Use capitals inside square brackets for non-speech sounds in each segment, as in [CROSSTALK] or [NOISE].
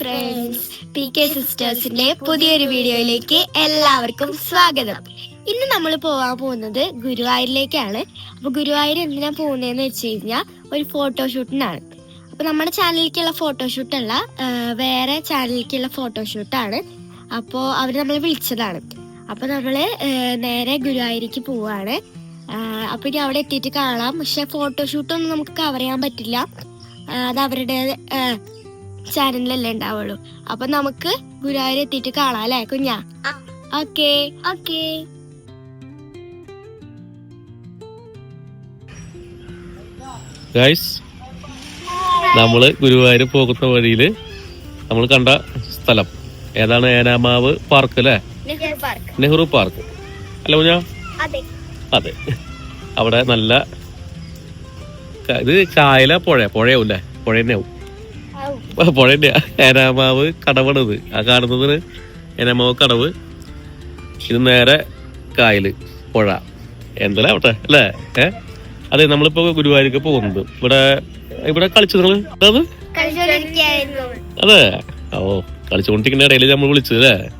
Friends P K സിസ്റ്റേഴ്സിന്റെ പുതിയൊരു വീഡിയോയിലേക്ക് എല്ലാവർക്കും സ്വാഗതം. ഇന്ന് നമ്മൾ പോകാൻ പോകുന്നത് ഗുരുവായൂരിലേക്കാണ്. അപ്പൊ ഗുരുവായൂർ എന്തിനാ പോകുന്നതെന്ന് വെച്ച് കഴിഞ്ഞാൽ ഒരു ഫോട്ടോഷൂട്ടിനാണ് അപ്പൊ നമ്മുടെ ചാനലിലേക്കുള്ള ഫോട്ടോഷൂട്ടല്ല വേറെ ചാനലിലേക്കുള്ള ഫോട്ടോഷൂട്ടാണ് അപ്പോൾ അവർ നമ്മളെ വിളിച്ചതാണ്. അപ്പൊ നമ്മൾ നേരെ ഗുരുവായൂരിക്ക് പോവാണ്. അപ്പോൾ അപ്പൊ ഇനി അവിടെ എത്തിയിട്ട് കാണാം. പക്ഷെ ഫോട്ടോഷൂട്ടൊന്നും നമുക്ക് കവർ ചെയ്യാൻ പറ്റില്ല. അത് അവരുടെ ചാനലിലല്ലേ ഉണ്ടാവുള്ളൂ. അപ്പൊ നമുക്ക് ഗുരുവായൂർ എത്തിയിട്ട് കാണാം അല്ലേ കുഞ്ഞാ ഓക്കേ. ഓക്കേ. ഗൈസ് നമ്മൾ ഗുരുവായൂർ പോകുന്ന വഴിയിൽ നമ്മൾ കണ്ട സ്ഥലം. ഏതാണ് ഏനാമാവ് പാർക്ക് അല്ലേ? പാർക്ക്. നെഹ്റു പാർക്ക്. അല്ല കുഞ്ഞാ? അതെ. അതെ. അവിടെ നല്ല ഇത് കായല പുഴ പുഴയാവും അല്ലേ പുഴ തന്നെയാവും. പുഴ തന്നെയാ ഏനാമാവ് കടവാണിത്. ആ കാണുന്നതിന് ഏനാമാവ് കടവ്. ഇത് നേരെ കായൽ പുഴ. എന്തെല്ലാവട്ടെ അല്ലേ? ഏ? അതെ നമ്മളിപ്പോ ഗുരുവായൂർക്ക് പോകുന്നത്. ഇവിടെ ഇവിടെ കളിച്ചു നിങ്ങൾ? അത് അതെ. ഓ കളിച്ചുകൊണ്ടിരിക്കുന്ന ഇടയിൽ നമ്മൾ വിളിച്ചത് അല്ലേ?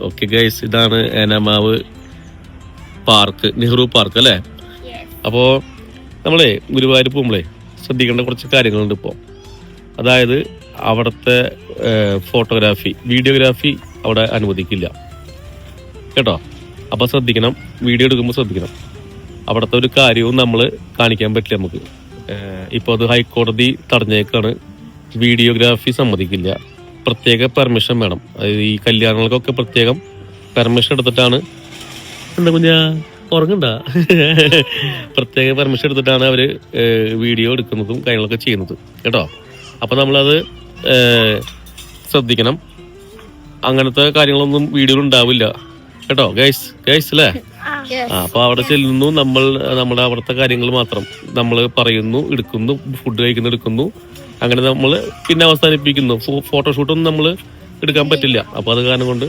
ഓക്കെ ഗൈസ് ഇതാണ് ഏനാമാവ് പാർക്ക് നെഹ്റു പാർക്ക് അല്ലേ? അപ്പോ നമ്മളെ ഗുരുവായൂർ പോകുമ്പോളേ ശ്രദ്ധിക്കേണ്ട കുറച്ച് കാര്യങ്ങളുണ്ട് ഇപ്പോൾ അതായത് അവിടുത്തെ ഫോട്ടോഗ്രാഫി വീഡിയോഗ്രാഫി അവിടെ അനുവദിക്കില്ല. കേട്ടോ? അപ്പോൾ ശ്രദ്ധിക്കണം വീഡിയോ എടുക്കുമ്പോൾ ശ്രദ്ധിക്കണം. അവിടുത്തെ ഒരു കാര്യവും നമ്മൾ കാണിക്കാൻ പറ്റില്ല നമുക്ക്. ഇപ്പോൾ അത് ഹൈക്കോടതി തടഞ്ഞേക്കാണ്. വീഡിയോഗ്രാഫി സമ്മതിക്കില്ല. പ്രത്യേക പെർമിഷൻ വേണം. അതായത് ഈ കല്യാണങ്ങൾക്കൊക്കെ പ്രത്യേകം പെർമിഷൻ എടുത്തിട്ടാണ്. എന്താ കുഞ്ഞാ? ഉറങ്ങണ്ട. പ്രത്യേക പെർമിഷൻ എടുത്തിട്ടാണ് അവർ വീഡിയോ എടുക്കുന്നതും കാര്യങ്ങളൊക്കെ ചെയ്യുന്നത്. കേട്ടോ? അപ്പൊ നമ്മളത് ശ്രദ്ധിക്കണം. അങ്ങനത്തെ കാര്യങ്ങളൊന്നും വീഡിയോയിൽ ഉണ്ടാവില്ല കേട്ടോ ഗൈസ് ഗൈസ് അല്ലേ? അപ്പൊ അവിടെ ചെല്ലുന്നു നമ്മൾ നമ്മുടെ അവിടുത്തെ കാര്യങ്ങൾ മാത്രം. നമ്മൾ പറയുന്നു എടുക്കുന്നു ഫുഡ് കഴിക്കുന്നു എടുക്കുന്നു. അങ്ങനെ നമ്മൾ പിന്നെ അവസാനിപ്പിക്കുന്നു. ഫോട്ടോഷൂട്ടൊന്നും നമ്മൾ എടുക്കാൻ പറ്റില്ല. അപ്പൊ അത് കാരണം കൊണ്ട്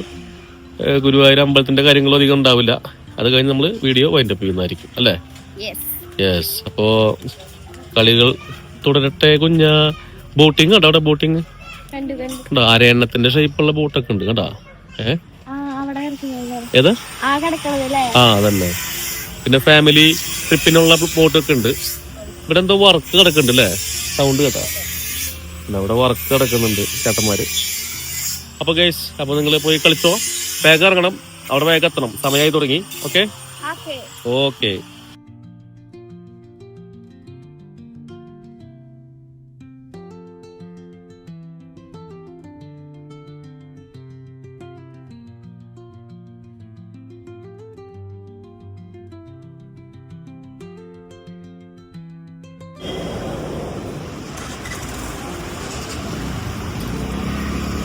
ഗുരുവായൂർ അമ്പലത്തിന്റെ കാര്യങ്ങളും അധികം ഉണ്ടാവില്ല. അത് കഴിഞ്ഞ് നമ്മൾ വീഡിയോ വൈൻഡപ്പ് ചെയ്യുന്നതായിരിക്കും. അല്ലേ? യെസ് അപ്പോ കളികൾ തുടരട്ടെ കുഞ്ഞ. ബോട്ടിങ് കണ്ടോ അവിടെ ബോട്ടിങ് അരയണ്ണത്തിന്റെ ഷേപ്പുള്ള ബോട്ടൊക്കെ ഉണ്ട് കണ്ടാ? ഏ? കിടക്കുന്നത് ഏതാ? ആ അതന്നെ. പിന്നെ ഫാമിലി ട്രിപ്പിനുള്ള ബോട്ടൊക്കെ ഉണ്ട്. ഇവിടെ എന്തോ വർക്ക് കിടക്കുന്നുണ്ട് അല്ലേ? സൗണ്ട് കേട്ടാ. പിന്നെ അവിടെ വർക്ക് കിടക്കുന്നുണ്ട് ചേട്ടന്മാര്. അപ്പൊ ഗൈസ് അപ്പൊ നിങ്ങൾ പോയി കളിച്ചോ. വേഗം ഇറങ്ങണം. അവിടെ വേഗം എത്തണം. സമയമായി തുടങ്ങി. Okay okay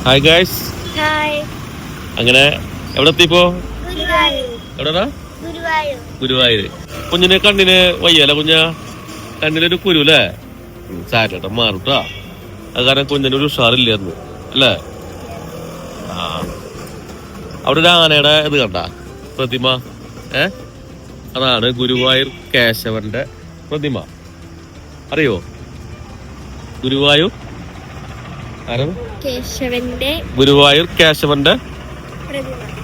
hi guys hi അങ്ങനെ എവിടെ എത്തിപ്പോ എവിടെടാ? ഗുരുവായൂർ. കുഞ്ഞിനെ കണ്ണിന് വയ്യല്ല കുഞ്ഞ? കണ്ണിലൊരു കുരു അല്ലേ? സാരട്ടെ മാറുട്ടാ. അത് കാരണം കുഞ്ഞിന് ഒരു ഉഷാറില്ലായിരുന്നു അല്ലേ? ആ. അവിടെ ഒരു ആനയുടെ ഇത് കണ്ട? പ്രതിമ. ഏ? അതാണ് ഗുരുവായൂർ കേശവന്റെ പ്രതിമ. അറിയോ? ഗുരുവായൂർ കേശവന്റെ ഗുരുവായൂർ കേശവന്റെ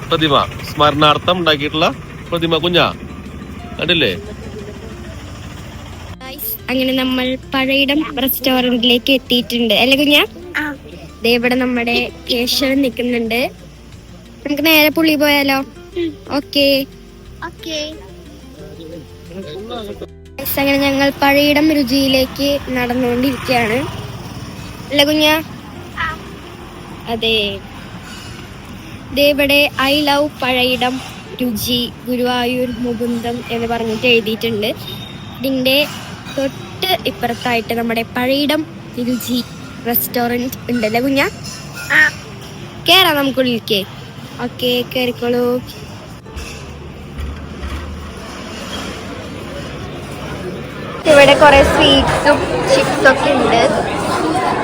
പ്രതിമ. സ്മരണാർത്ഥം ഉണ്ടാക്കിയിട്ടുള്ള പ്രതിമ കുഞ്ഞാ. കണ്ടില്ലേ? അങ്ങനെ നമ്മൾ പഴയിടം റെസ്റ്റോറന്റിലേക്ക് എത്തിയിട്ടുണ്ട്. അല്ലേ കുഞ്ഞ? ദേ ഇവിടെ നമ്മുടെ കേശവൻ നിൽക്കുന്നുണ്ട്. നമുക്ക് നേരെ പുള്ളി പോയാലോ? ഓക്കെ. അങ്ങനെ ഞങ്ങൾ പഴയിടം രുചിയിലേക്ക് നടന്നുകൊണ്ടിരിക്കുകയാണ്. അല്ലെ കുഞ്ഞ? അതെ. ഇവിടെ ഐ ലവ് പഴയിടം രുചി ഗുരുവായൂർ മുകുന്ദം എന്ന് പറഞ്ഞിട്ട് എഴുതിയിട്ടുണ്ട്. ഇതിന്റെ തൊട്ട് ഇപ്പുറത്തായിട്ട് നമ്മുടെ പഴയിടം രുചി റെസ്റ്റോറന്റ് ഉണ്ടല്ലേ കുഞ്ഞ? നമുക്ക് നമുക്കുള്ളിലേക്ക് ഓക്കെ കയറിക്കോളൂ ഇവിടെ കുറേ സ്വീറ്റ്സും ചിപ്സൊക്കെ ഉണ്ട്.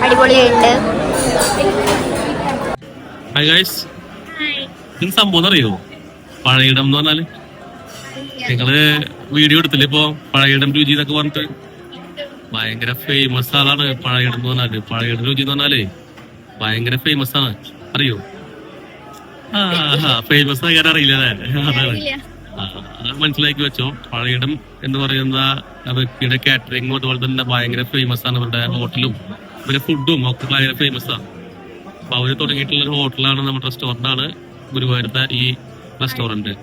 അടിപൊളിയുണ്ട് ഹായ് ഗൈസ് ഇത് സംഭവം അറിയോ പഴയിടം എന്ന് പറഞ്ഞാൽ. നിങ്ങൾ വീഡിയോ എടുത്തില്ലേ ഇപ്പൊ? പഴയിടം രുചി എന്നൊക്കെ പറഞ്ഞിട്ട്. ഭയങ്കര ഫേമസ് ആളാണ് പഴയിടം എന്ന് പറഞ്ഞാൽ. പഴയിടം രുചി എന്ന് പറഞ്ഞാലേ ഭയങ്കര ഫേമസ് ആണ്. അറിയോ? ആ ഫേമസ് ആയി അറിയില്ല അതാണ്. അത് മനസ്സിലാക്കി വെച്ചോ. പഴയിടം എന്ന് പറയുന്ന വ്യക്തിയുടെ കാറ്ററിംഗും അതുപോലെ തന്നെ ഭയങ്കര ഫേമസ് ആണ് അവരുടെ ഹോട്ടലും ഇവരുടെ ഫുഡും ഒക്കെ ഭയങ്കര ഫേമസ് ആണ് അപ്പൊ അവർ തുടങ്ങിയിട്ടുള്ള ഒരു ഹോട്ടലാണ് നമ്മുടെ റെസ്റ്റോറന്റ് ആണ് ഗുരുവായൂരത്തെ ഈ റെസ്റ്റോറന്റ്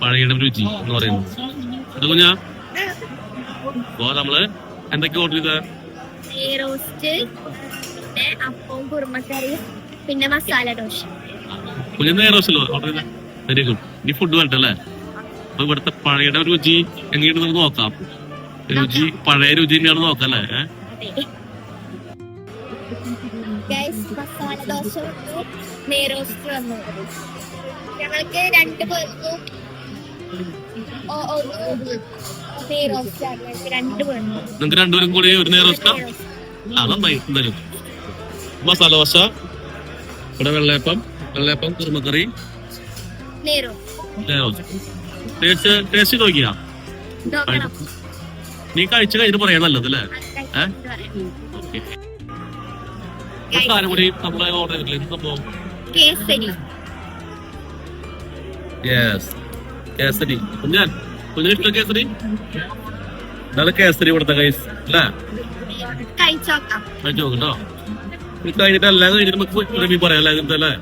പഴയടം രുചി എന്ന് പറയുന്നത്. അത് കുഞ്ഞാ? അപ്പോ നമ്മൾ. എന്തൊക്കെ ഓർഡർ ചെയ്ത? റോസ്റ്റ് പിന്നെ അപ്പവും കുറുമക്കറിയും പിന്നെ മസാല ദോശ. കുഞ്ഞു നേരോസല്ലോ ഓർഡർ ചെയ്ത. വെരി ഗുഡ് ഇനി ഫുഡ് വേണ്ടല്ലേ അപ്പൊ ഇവിടുത്തെ പഴയുടെ രുചി എങ്ങനെയാണ് നമുക്ക് നോക്കാം. രുചി പഴയ രുചി തന്നെയാണ് നോക്കാം അല്ലേ? മസാല ദോശ വന്നു നെയ്റോസ്റ്റ് വന്നു ഞങ്ങൾക്ക് രണ്ട് പേർക്കും ഞങ്ങൾക്ക് രണ്ട് പേർക്കും നിങ്ങൾക്ക് രണ്ടുപേരും കൂടി ഒരു നേരോസ്റ്റാ ആ നന്നായി എന്തായാലും. മസാല ദോശ ഇവിടെ വെള്ളയപ്പം വെള്ളയപ്പം കുറുമക്കറി. ടേസ്റ്റ് ടേസ്റ്റ് നോക്കിയാ? നീ കഴിച്ചു കഴിഞ്ഞിട്ട് പറയാൻ നല്ലത് അല്ലേ? ഏ? കേസരി. യെസ് കേസരി. കുഞ്ഞാൻ കുഞ്ഞിന് ഇഷ്ടം കേസരി? ഇതാണ് കേസരി ഇവിടുത്തെ കൈസ് അല്ലേ? കഴിച്ചു നോക്കട്ടോ ഇത് കഴിഞ്ഞിട്ട് എല്ലാം കഴിഞ്ഞിട്ട് നമുക്ക് റിവ്യൂ പറയാം അല്ലേ അല്ലേ?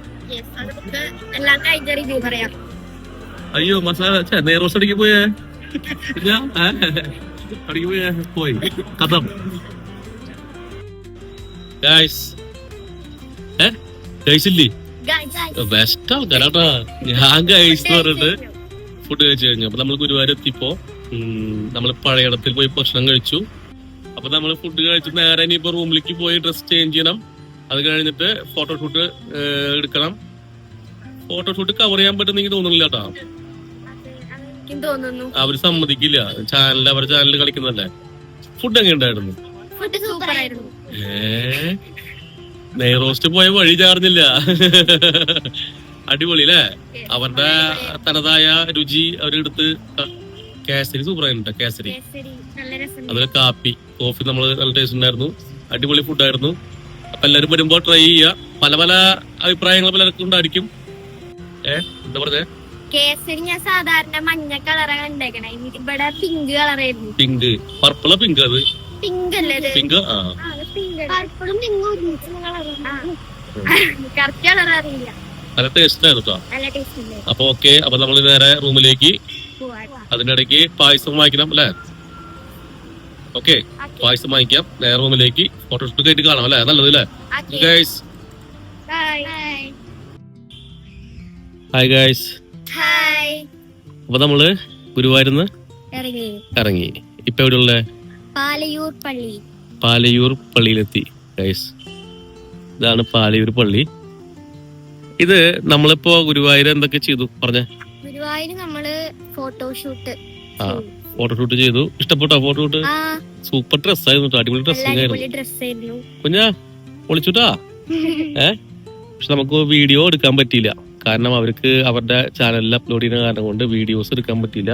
അയ്യോ മസാല നെയ്റോസ് അടിക്ക് പോയേ? അടിക്ക് പോയേ? പോയി. കഥം. ഗൈസ് കഴിച്ചില്ലേ? ബെസ്റ്റ് ആൾക്കാരാട്ടാ ഞാൻ കഴിച്ചു പറഞ്ഞിട്ട് ഫുഡ് കഴിച്ചു കഴിഞ്ഞു. അപ്പൊ നമ്മൾ ഗുരുവായൂർ എത്തിപ്പോ നമ്മൾ പഴയടത്തിൽ പോയി ഭക്ഷണം കഴിച്ചു. അപ്പൊ നമ്മൾ ഫുഡ് കഴിച്ച് നേരെ ഇനിയിപ്പോ റൂമിലേക്ക് പോയി ഡ്രസ് ചേഞ്ച് ചെയ്യണം. അത് കഴിഞ്ഞിട്ട് ഫോട്ടോഷൂട്ട് എടുക്കണം. ഫോട്ടോഷൂട്ട് കവർ ചെയ്യാൻ പറ്റുന്നെങ്കിൽ തോന്നുന്നില്ല കേട്ടോ അവർ സമ്മതിക്കില്ല. ചാനലിൽ അവരുടെ ചാനലിൽ കളിക്കുന്നല്ലേ ഫുഡ് എങ്ങനെ ഉണ്ടായിരുന്നു ഫുഡ് സൂപ്പർ ആയിരുന്നു ഏ നെയ് റോസ്റ്റ് പോയ വഴി ചാർന്നില്ല. അടിപൊളി അല്ലേ അവരുടെ തനതായ രുചി അവരെടുത്ത് കേസരി സൂപ്പർ ആയിരുന്നു കേസരി. അതുപോലെ കാപ്പി കോഫി നമ്മൾ നല്ല ടേസ്റ്റ് ഉണ്ടായിരുന്നു. അടിപൊളി ഫുഡായിരുന്നു അപ്പൊ എല്ലാവരും വരുമ്പോ ട്രൈ ചെയ്യുക. പല പല അഭിപ്രായങ്ങൾ പലർക്കും ഉണ്ടായിരിക്കും. ഏ എന്താ പറഞ്ഞേ? കേസരി ഞാൻ സാധാരണ മഞ്ഞ കളറാണ് കണ്ടേക്കണേ ഇവിടെ പിങ്ക് കളറായിരുന്നു. പിങ്ക് പർപ്പിള പിങ്ക് അത്? പിങ്ക് അല്ലേ പിങ്ക് ആ. പർപ്പിളും പിങ്കും കറക്റ്റ് കളർ അറിയില്ല. നല്ല ടേസ്റ്റ് ആയിരുന്നു കേട്ടോ അപ്പൊ ഓക്കെ അപ്പൊ നമ്മൾ നേരെ റൂമിലേക്ക് അതിനിടയ്ക്ക് അതിന്റെ ഇടയ്ക്ക് പായസം വാങ്ങിക്കണം അല്ലേ? ഓക്കെ. പായസം വാങ്ങിക്കാം. നേരെ റൂമിലേക്ക് ഫോട്ടോഷൂട്ട് കഴിഞ്ഞിട്ട് കാണാം അല്ലേ? നല്ലത് അല്ലേ. ഗൈസ്. Hi guys Hi. അപ്പൊ നമ്മൾ ഗുരുവായൂരിന്ന് ഇറങ്ങി. ഇറങ്ങി. ഇപ്പൊ എവിടെയുള്ള? പാലയൂർ പള്ളി. പാലയൂർ പള്ളിയിലെത്തി ഗൈസ് ഇതാണ് പാലയൂർ പള്ളി. ഇത് നമ്മളിപ്പോ ഗുരുവായൂർ എന്തൊക്കെ ചെയ്തു? പറഞ്ഞ. ഗുരുവായൂർ നമ്മൾ ഫോട്ടോഷൂട്ട് ആ ഫോട്ടോഷൂട്ട് ചെയ്തു. ഇഷ്ടപ്പെട്ടോ ഫോട്ടോഷൂട്ട് സൂപ്പർ ഡ്രസ് ആയിരുന്നു അടിപൊളി ഡ്രസ് ആയിരുന്നു. കുഞ്ഞാ പൊളിച്ചുട്ടാ. [LAUGHS] ഏ? പക്ഷെ നമുക്ക് വീഡിയോ എടുക്കാൻ പറ്റിയില്ല. കാരണം അവർക്ക് അവരുടെ ചാനലിൽ അപ്ലോഡ് ചെയ്യുന്ന കാരണം കൊണ്ട് വീഡിയോസ് എടുക്കാൻ പറ്റിയില്ല.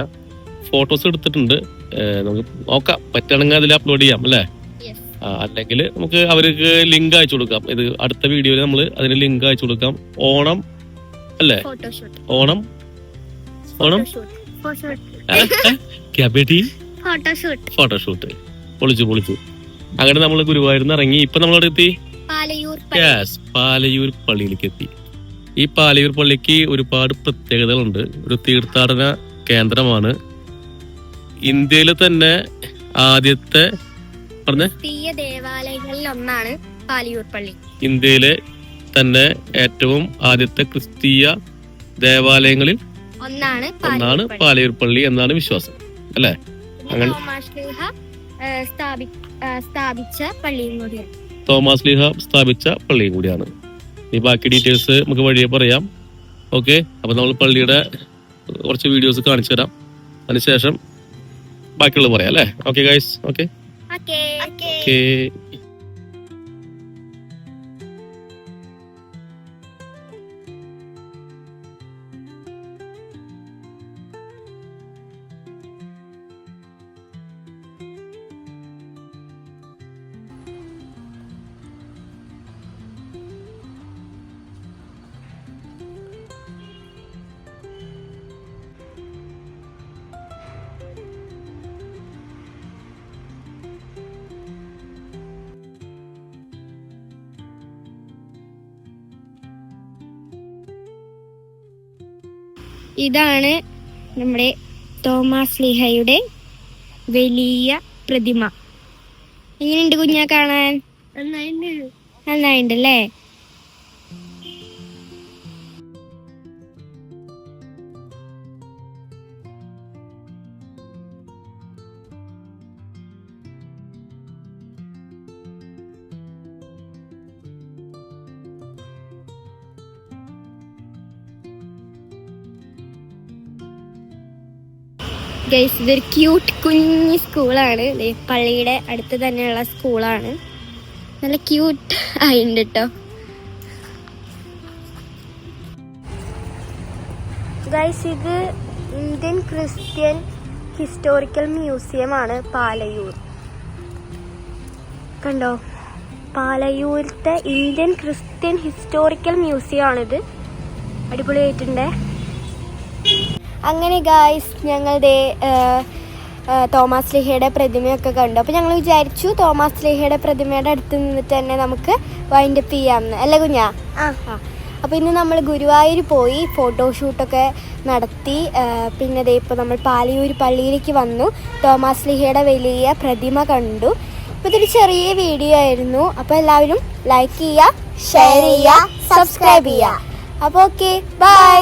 ഫോട്ടോസ് എടുത്തിട്ടുണ്ട്. നമുക്ക് നോക്കാം. പറ്റുകയാണെങ്കിൽ അതിൽ അപ്ലോഡ് ചെയ്യാം അല്ലേ? അല്ലെങ്കിൽ നമുക്ക് അവർക്ക് ലിങ്ക് അയച്ചു കൊടുക്കാം. ഇത് അടുത്ത വീഡിയോയിൽ നമ്മൾ അതിന് ലിങ്ക് അയച്ചു കൊടുക്കാം. ഓണം അല്ലേ? ഓണം? ഓണം? ഫോട്ടോഷൂട്ട് പൊളിച്ചു പൊളിച്ചു. അങ്ങനെ നമ്മൾ ഗുരുവായൂരിന്ന് ഇറങ്ങി. ഇപ്പൊ നമ്മളവിടെ എത്തി? യെസ് പാലയൂർ പള്ളിയിലേക്ക് എത്തി. ഈ പാലയൂർ പള്ളിക്ക് ഒരുപാട് പ്രത്യേകതകളുണ്ട്. ഒരു തീർത്ഥാടന കേന്ദ്രമാണ്. ഇന്ത്യയിലെ തന്നെ ആദ്യത്തെ പറഞ്ഞ. ദേവാലയങ്ങളിൽ ഒന്നാണ് പാലിയൂർ പള്ളി. ഇന്ത്യയിലെ തന്നെ ഏറ്റവും ആദ്യത്തെ ക്രിസ്തീയ ദേവാലയങ്ങളിൽ ഒന്നാണ് ഒന്നാണ് പാലയൂർ പള്ളി എന്നാണ് വിശ്വാസം. അല്ലേ? അങ്ങനെ- സ്ഥാപിച്ച പള്ളിയും കൂടിയാണ്. തോമസ് ലീഹ സ്ഥാപിച്ച പള്ളിയും കൂടിയാണ്. ഈ ബാക്കി ഡീറ്റെയിൽസ് നമുക്ക് വഴിയെ പറയാം. ഓക്കെ അപ്പൊ നമ്മൾ പള്ളിയുടെ കുറച്ച് വീഡിയോസ് കാണിച്ചു തരാം. അതിനുശേഷം ബാക്കിയുള്ളത് പറയാം അല്ലേ? Okay guys okay okay okay ഇതാണ് നമ്മുടെ തോമസ് ലിഹയുടെ വലിയ പ്രതിമ. എങ്ങനെയുണ്ട് കുഞ്ഞാ കാണാൻ? നന്നായിട്ടുണ്ട്. അല്ലേ ഗൈസ് ഇതൊരു ക്യൂട്ട് കുഞ്ഞി സ്കൂളാണ്. പള്ളിയുടെ അടുത്ത് തന്നെയുള്ള സ്കൂളാണ്. നല്ല ക്യൂട്ട് ആയിണ്ട് കേട്ടോ ഗൈസ് ഇത് ഇന്ത്യൻ ക്രിസ്ത്യൻ ഹിസ്റ്റോറിക്കൽ മ്യൂസിയം ആണ് പാലയൂർ. കണ്ടോ? പാലയൂരിലത്തെ ഇന്ത്യൻ ക്രിസ്ത്യൻ ഹിസ്റ്റോറിക്കൽ മ്യൂസിയം ആണിത്. അടിപൊളിയായിട്ടുണ്ടേ. അങ്ങനെ ഗായ്സ് ഞങ്ങളുടെ തോമസ് ലിഹയുടെ പ്രതിമയൊക്കെ കണ്ടു. അപ്പോൾ ഞങ്ങൾ വിചാരിച്ചു തോമസ് ലിഹയുടെ പ്രതിമയുടെ അടുത്ത് നിന്നിട്ട് തന്നെ നമുക്ക് വൈൻഡപ്പ് ചെയ്യാമെന്ന് അല്ലേ കുഞ്ഞാ? ആ. ആ. അപ്പോൾ ഇന്ന് നമ്മൾ ഗുരുവായൂർ പോയി ഫോട്ടോഷൂട്ടൊക്കെ നടത്തി പിന്നെ ദേ ഇപ്പോൾ നമ്മൾ പാലിയൂർ പള്ളിയിലേക്ക് വന്നു. തോമസ് ലിഹയുടെ വലിയ പ്രതിമ കണ്ടു. അപ്പോൾ ഇതൊരു ചെറിയ വീഡിയോ ആയിരുന്നു. അപ്പോൾ എല്ലാവരും ലൈക്ക് ചെയ്യുക ഷെയർ ചെയ്യുക സബ്സ്ക്രൈബ് ചെയ്യുക. അപ്പോൾ ഓക്കെ ബൈ